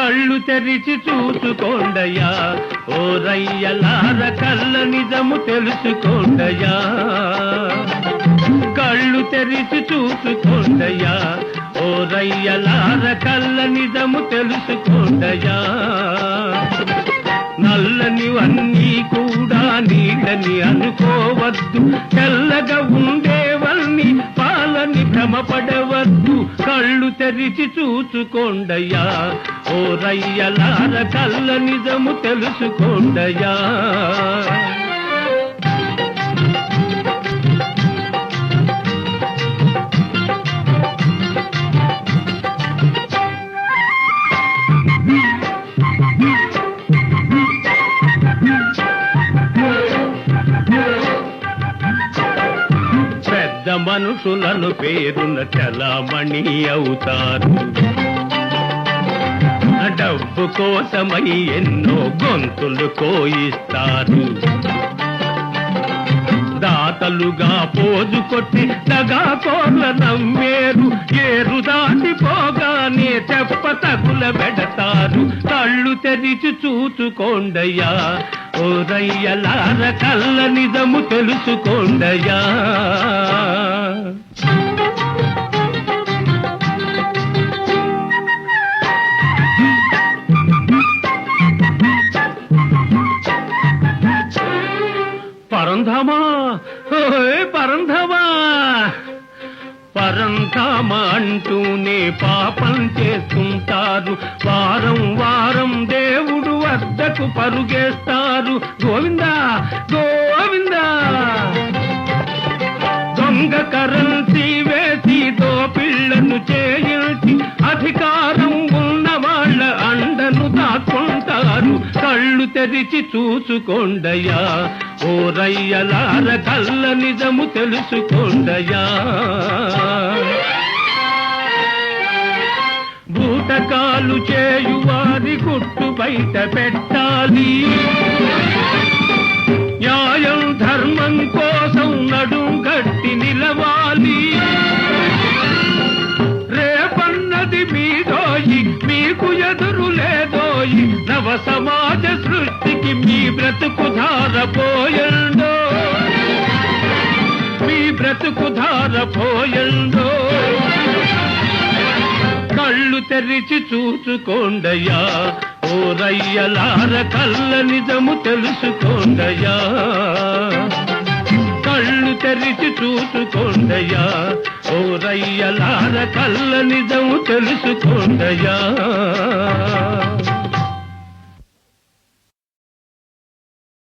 కళ్ళు తెరిచి చూసుకోండయ్యా. ఓ రయ్యలార కళ్ళ నిజము తెలుసుకోండయ్యా. కళ్ళు తెరిచి చూసుకోండయ్యా. ఓ రయ్యలార కళ్ళ నిజము తెలుసుకోండయ్యా. నల్లనివన్నీ కూడా నీళ్ళని అనుకోవద్దు. తెల్లగా ఉండేవన్నీ పాలని భ్రమపడవద్దు కళ్ళు తెరిచి చూచుకోండయ్యా. ఓ రయ్యలార కళ్ళ నిజము తెలుసుకోండయ్యా. మనుషులను పేరున చలామణి అవుతారు. డబ్బు కోసమై ఎన్నో గొంతులు కోయిస్తారు. దాతలుగా పోజు కొట్టి దగా కోర్ల నమ్మేరు ఏరు దాటిపోగానే చెప్ప తగుల పెడతారు కళ్ళు తెరిచి చూచుకోండయ్యా. ఓ రయ్యలార కళ్ళ నిజము తెలుసుకోండయ్యా. పరంధామా పరంధామా. పరంధామ అంటూనే పాపం చేస్తుంటారు. వారం వారం దేవుడు వద్దకు పరుగేస్తారు. గోవిందా గోవిందా. దొంగ కరెన్సీ వేసి దో పిల్లను చేయి కళ్ళు తెరిచి చూసుకోండయా ఓ రయ్యలార కళ్ళ నిజము తెలుసుకోండయా భూతకాలు చేయువారి గుట్టు బయట పెట్టాలి. న్యాయం ధర్మం కోసం నడు గట్టి నిలవాలి. రేపన్నది మీదోయి మీకు ఎదురు పోయి నవ సమాజ సృష్టికి మీ బ్రతుకు ధారపోయండో. మీ బ్రతుకు ధారపోయండో. కళ్ళు తెరిచి చూచుకోండయ్యా. ఓ రయ్యలార కళ్ళ నిజము తెలుసుకోండయ్యా. కళ్ళు తెరిచి చూసుకోండయ్యా ఓ రయ్యలార కళ్ళ నిజము తెలుసుకోండయ్యా.